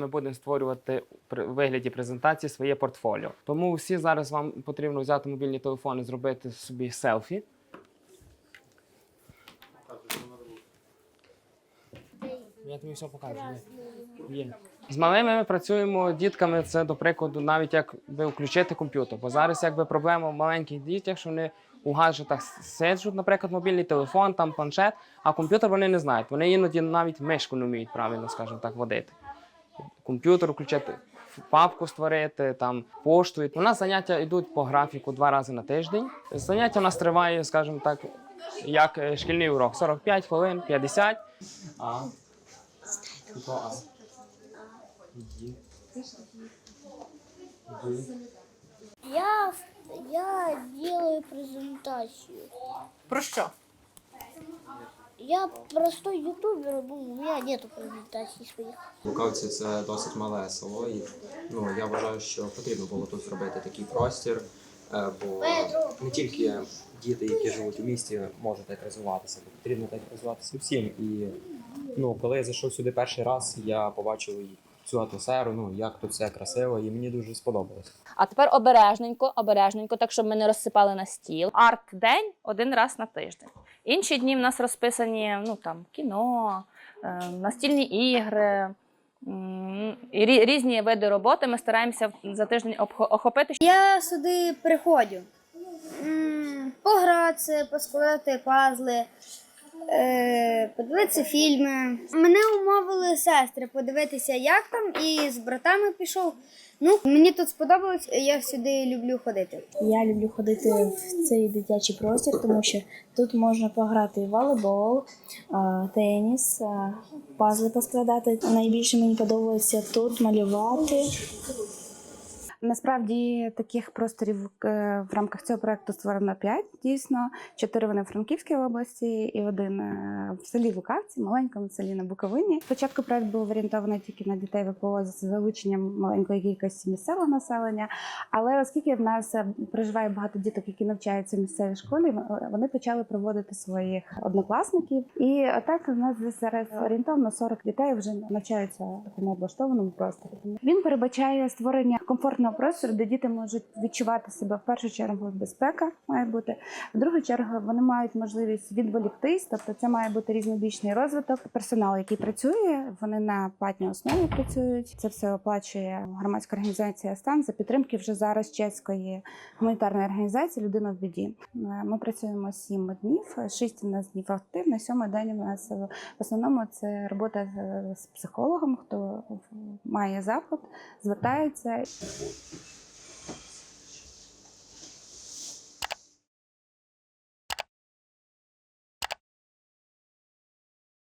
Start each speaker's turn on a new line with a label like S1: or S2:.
S1: Ми будемо створювати при вигляді презентації своє портфоліо. Тому всі зараз вам потрібно взяти мобільні телефони, зробити собі селфі. Я тобі все покажу. Є. З малими ми працюємо дітками. Це до прикладу, навіть як би включити комп'ютер. Бо зараз якби проблема в маленьких дітях, що вони у гаджетах сиджуть, наприклад, мобільний телефон, там планшет, а комп'ютер вони не знають. Вони іноді навіть мишку не вміють правильно, скажімо так, водити. Комп'ютер включити, папку створити, там пошту. У нас заняття йдуть по графіку два рази на тиждень. Заняття у нас триває, скажімо так, як е, шкільний урок 45 хвилин, 50. А. А?
S2: Я, я делаю презентацию.
S3: Про що?
S2: Я простой ютубер, ну, у мене нету презентаций своїх.
S4: Лукавці це досить мале село, і ну я вважаю, що потрібно було тут зробити такий простір, е, бо не тільки діти, які живуть у місті, можуть так розвиватися, бо потрібно так розвиватися всім. І ну, коли я зайшов сюди перший раз, я побачив і цю атмосферу, ну як тут все красиво, і мені дуже сподобалось.
S3: А тепер обережненько, обережненько, так щоб ми не розсипали на стіл. Арт-день один раз на тиждень. Інші дні в нас розписані ну, там, кіно, е, настільні ігри. і Різні види роботи ми стараємося за тиждень охопити.
S5: Я сюди приходжу. Погратися, поскладати пазли, подивитися фільми. Мене умовили сестри подивитися, як там, і з братами пішов. Ну, мені тут сподобалось, я сюди люблю ходити.
S6: Я люблю ходити в цей дитячий простір, тому що тут можна пограти в волейбол, теніс, пазли поскладати. Найбільше мені подобається тут малювати.
S7: Насправді таких просторів е, в рамках цього проекту створено п'ять. Дійсно, чотири вони в Франківській області і один е, в селі Лукавці, маленькому селі на Буковині. Спочатку проект був орієнтований тільки на дітей ВПО з залученням маленької кількості місцевого населення. Але оскільки в нас е, проживає багато діток, які навчаються в місцевій школі, вони почали проводити своїх однокласників. І так у нас зараз орієнтовно 40 дітей вже навчаються в такому облаштованому просторі. Він передбачає створення комфортного простору, де діти можуть відчувати себе в першу чергу безпека має бути. В другу чергу вони мають можливість відволіктись, тобто це має бути різнобічний розвиток. Персонал, який працює, вони на платній основі працюють. Це все оплачує громадська організація Стан за підтримки вже зараз чеської гуманітарної організації Людина в біді. Е, Ми працюємо сім днів, шість у нас днів активно, сьомий день у нас е, в основному це робота з психологом, хто має запит, звертається.